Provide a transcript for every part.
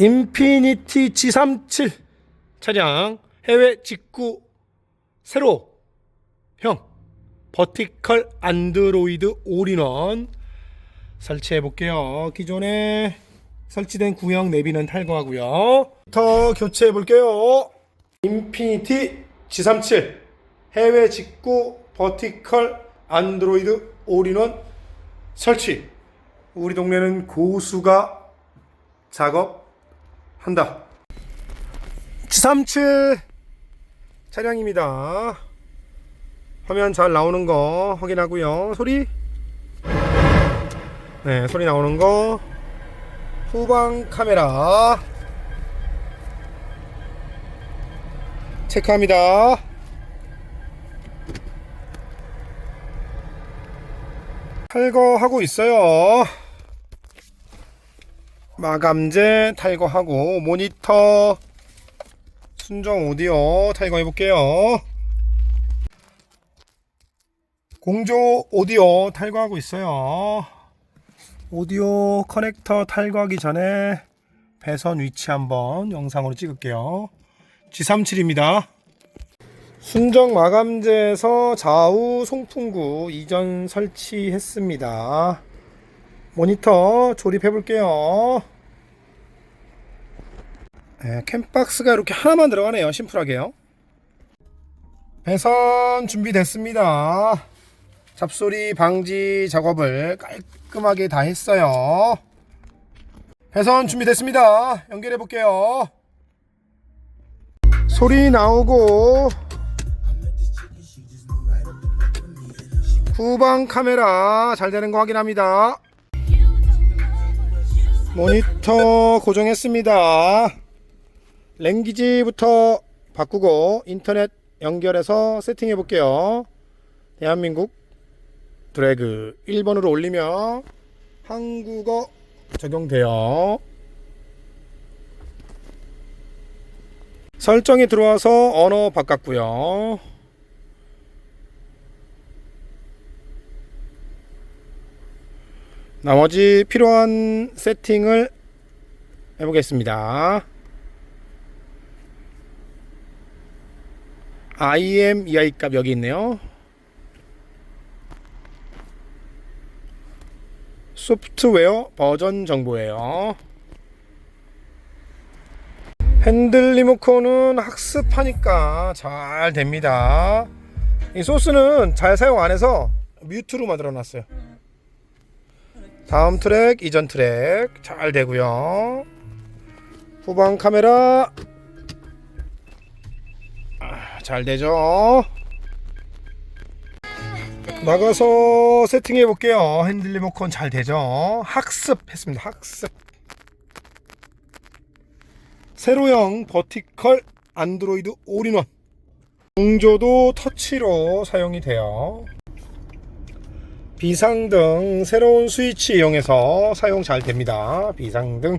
인피니티 G37 차량 해외 직구 세로 형 버티컬 안드로이드 올인원 설치해 볼게요. 기존에 설치된 구형 내비는 탈거하고요. 더 교체해 볼게요. 인피니티 G37 해외 직구 버티컬 안드로이드 올인원 설치. 우리 동네는 고수가 작업한다. G37 차량입니다. 화면 잘 나오는 거 확인하고요. 소리 네, 소리 나오는 거 후방 카메라 체크합니다. 탈거하고 있어요. 마감재 탈거하고 모니터 순정 오디오 탈거해 볼게요. 공조 오디오 탈거하고 있어요. 오디오 커넥터 탈거하기 전에 배선 위치 한번 영상으로 찍을게요. G37입니다. 순정 마감재에서 좌우 송풍구 이전 설치했습니다. 모니터 조립해 볼게요. 네, 캠박스가 이렇게 하나만 들어가네요. 심플하게요. 배선 준비됐습니다. 잡소리 방지 작업을 깔끔하게 다 했어요. 배선 준비됐습니다. 연결해 볼게요. 소리 나오고 후방 카메라 잘 되는 거 확인합니다. 모니터 고정했습니다. 랭귀지부터 바꾸고 인터넷 연결해서 세팅해 볼게요. 대한민국 드래그 1번으로 올리면 한국어 적용돼요. 설정이 들어와서 언어 바꿨고요. 나머지 필요한 세팅을 해보겠습니다. IM EI 값 여기 있네요. 소프트웨어 버전 정보예요. 핸들 리모컨은 학습하니까 잘 됩니다. 이 소스는 잘 사용 안 해서 뮤트로 만들어 놨어요. 다음 트랙, 이전 트랙 잘 되고요. 후방 카메라 아, 잘 되죠. 나가서 세팅해 볼게요. 핸들 리모컨 잘 되죠. 학습 했습니다. 학습. 세로형 버티컬 안드로이드 올인원. 공조도 터치로 사용이 돼요. 비상등 새로운 스위치 이용해서 사용 잘 됩니다. 비상등.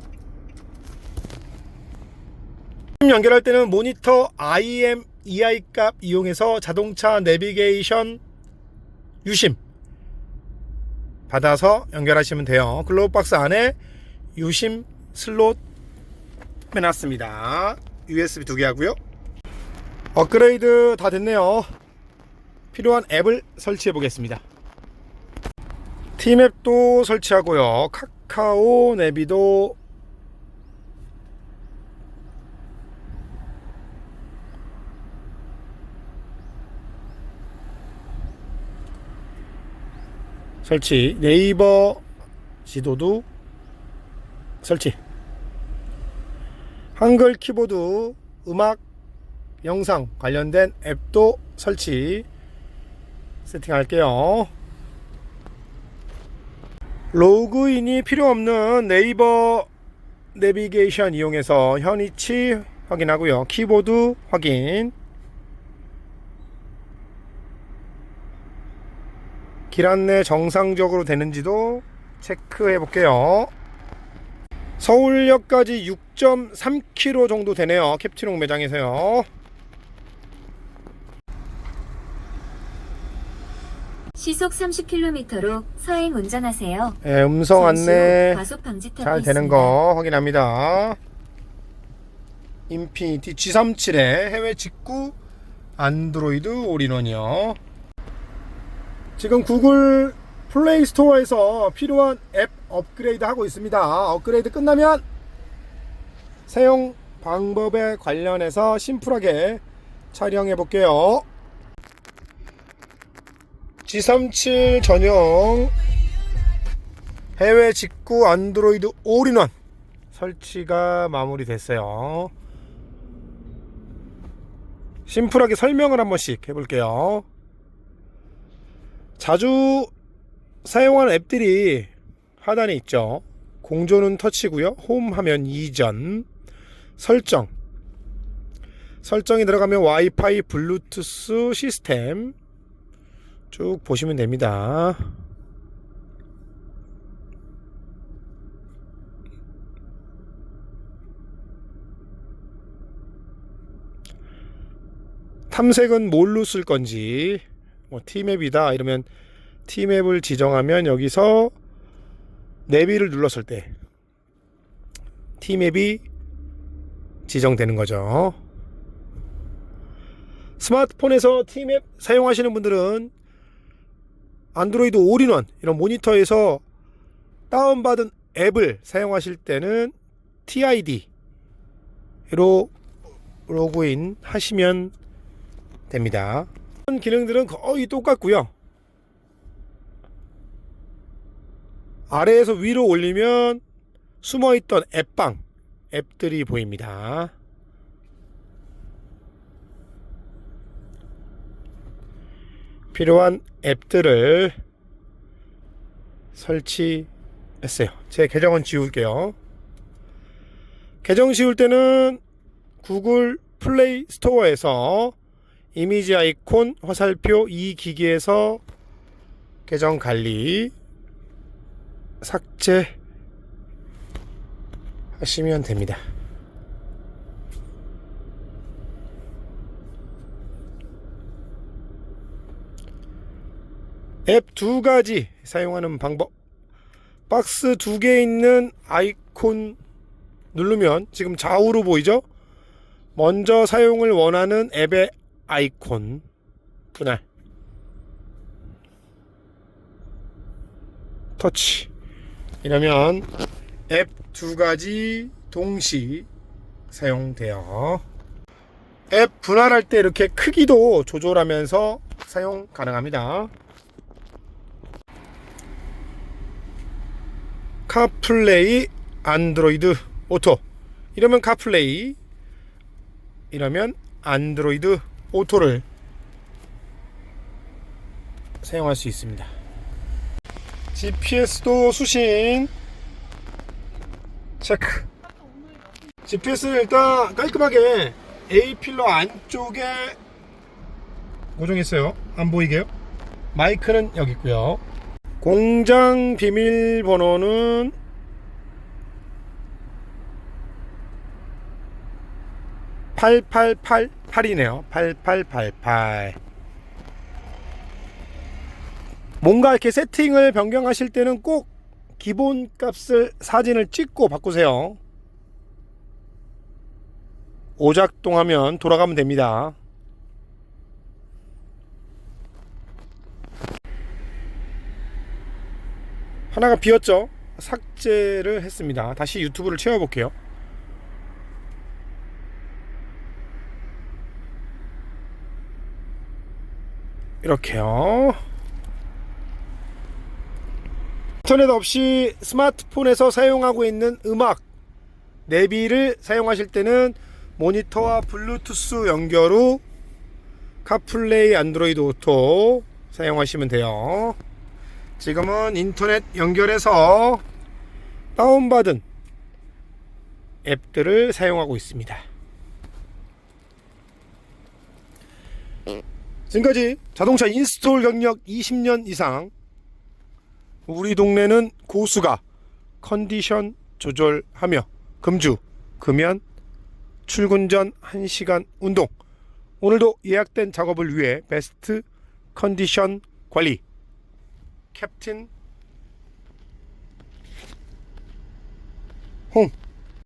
연결할 때는 모니터 IM EI 값 이용해서 자동차 내비게이션 유심 받아서 연결하시면 돼요. 글로브 박스 안에 유심 슬롯 해놨습니다. USB 두 개 하고요. 업그레이드 다 됐네요. 필요한 앱을 설치해 보겠습니다. 티맵도 설치하고요. 카카오 내비도 설치. 네이버 지도도 설치. 한글 키보드, 음악, 영상 관련된 앱도 설치 세팅할게요. 로그인이 필요 없는 네이버 내비게이션 이용해서 현위치 확인하고요. 키보드 확인. 길 안내 정상적으로 되는지도 체크해 볼게요. 서울역까지 6.3km 정도 되네요. 캡티롱 매장에서요. 시속 30km로 서행 운전하세요. 예, 음성 안내 잘 되는 있습니다. 거 확인합니다. 인피니티 G37의 해외 직구 안드로이드 올인원이요. 지금 구글 플레이 스토어에서 필요한 앱 업그레이드 하고 있습니다. 업그레이드 끝나면 사용 방법에 관련해서 심플하게 촬영해 볼게요. G37 전용 해외 직구 안드로이드 올인원 설치가 마무리됐어요. 심플하게 설명을 한 번씩 해볼게요. 자주 사용하는 앱들이 하단에 있죠. 공조는 터치고요. 홈 화면 이전, 설정. 설정이 들어가면 와이파이, 블루투스 시스템 쭉 보시면 됩니다. 탐색은 뭘로 쓸 건지 뭐 T맵이다 이러면 T맵을 지정하면 여기서 내비를 눌렀을 때 T맵이 지정되는 거죠. 스마트폰에서 T맵 사용하시는 분들은 안드로이드 올인원 이런 모니터에서 다운받은 앱을 사용하실 때는 TID로 로그인 하시면 됩니다. 기능들은 거의 똑같고요. 아래에서 위로 올리면 숨어있던 앱방 앱들이 보입니다. 필요한 앱들을 설치했어요. 제 계정은 지울게요. 계정 지울 때는 구글 플레이 스토어에서 이미지 아이콘 화살표 이 기기에서 계정 관리 삭제 하시면 됩니다. 앱 두 가지 사용하는 방법. 박스 두 개 있는 아이콘 누르면 지금 좌우로 보이죠? 먼저 사용을 원하는 앱의 아이콘. 분할 터치. 이러면 앱 두 가지 동시 사용돼요. 앱 분할할 때 이렇게 크기도 조절하면서 사용 가능합니다. 카플레이 안드로이드 오토. 이러면 카플레이. 이러면 안드로이드 오토를 사용할 수 있습니다. GPS도 수신 체크. GPS는 일단 깔끔하게 A 필러 안쪽에 고정했어요. 안 보이게요. 마이크는 여기 있고요. 공장 비밀번호는 8888이네요. 8888. 뭔가 이렇게 세팅을 변경하실 때는 꼭 기본 값을 사진을 찍고 바꾸세요. 오작동하면 돌아가면 됩니다. 하나가 비었죠? 삭제를 했습니다. 다시 유튜브를 채워볼게요. 이렇게요. 인터넷 없이 스마트폰에서 사용하고 있는 음악 내비를 사용하실 때는 모니터와 블루투스 연결 후 카플레이 안드로이드 오토 사용하시면 돼요. 지금은 인터넷 연결해서 다운받은 앱들을 사용하고 있습니다. 지금까지 자동차 인스톨 경력 20년 이상 우리 동네는 고수가 컨디션 조절하며 금주 금연 출근 전 1시간 운동. 오늘도 예약된 작업을 위해 베스트 컨디션 관리. 캡틴 홍